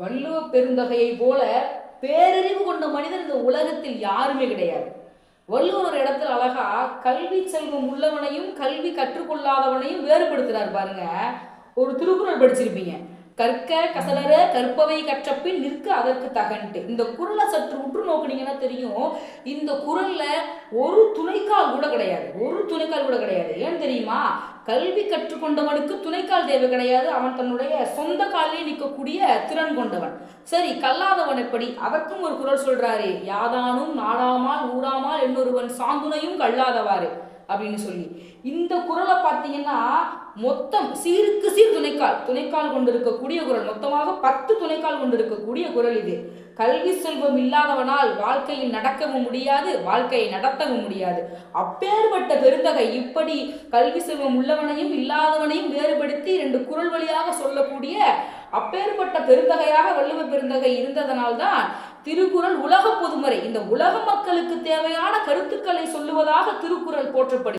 வள்ளுவ பெருந்தகையை போல பேரறிவு கொண்ட மனிதன் இந்த உலகத்தில் யாருமே கிடையாது. வள்ளுவர் ஒரு இடத்துல அழகா கல்வி செல்வம் உள்ளவனையும் கல்வி கற்றுக்கொள்ளாதவனையும் வேறுபடுத்துறார் பாருங்க. ஒரு திருக்குறள் படிச்சிருப்பீங்க. கற்க கசடர கற்பவை கற்றப்பின் நிற்க அதற்கு தகன்ட்டு. இந்த குரலை சற்று உற்று நோக்குனீங்கன்னா தெரியும். இந்த குரல்ல ஒரு துணைக்கால் கூட கிடையாது. ஒரு துணைக்கால் கூட கிடையாது. ஏன் தெரியுமா? கல்வி கற்றுக்கொண்டவனுக்கு துணைக்கால் தேவை கிடையாது. அவன் தன்னுடைய சொந்த காலிலே நிற்கக்கூடிய திறன் கொண்டவன். சரி கல்லாதவன் எப்படி? அதற்கும் ஒரு குரல் சொல்றாரு யாதானும் நாடாமால் ஊடாமால் என்னொருவன் சாந்துணையும் கல்லாதவாறு அப்படின்னு சொல்லி. இந்த குரலை பார்த்தீங்கன்னா மொத்தம் சீருக்கு சீர் துணைக்கால் துணைக்கால் கொண்டிருக்கக்கூடிய குரல். மொத்தமாக பத்து துணைக்கால் கொண்டிருக்கக்கூடிய குரல் இது. கல்வி செல்வம் இல்லாதவனால் வாழ்க்கையில் நடக்கவும் முடியாது வாழ்க்கையை நடத்தவும் முடியாது. அப்பேற்பட்ட பெருந்தகை இப்படி கல்வி செல்வம் உள்ளவனையும் இல்லாதவனையும் வேறுபடுத்தி ரெண்டு குரல் வழியாக சொல்லக்கூடிய அப்பேற்பட்ட பெருந்தகையாக வள்ளுவ பெருந்தகை இருந்ததனால்தான் திருக்குறள் உலக பொதுமறை. இந்த உலக மக்களுக்கு தேவையான கருத்துக்களை சொல்லுவதாக திருக்குறள் போற்றப்படுகிறது.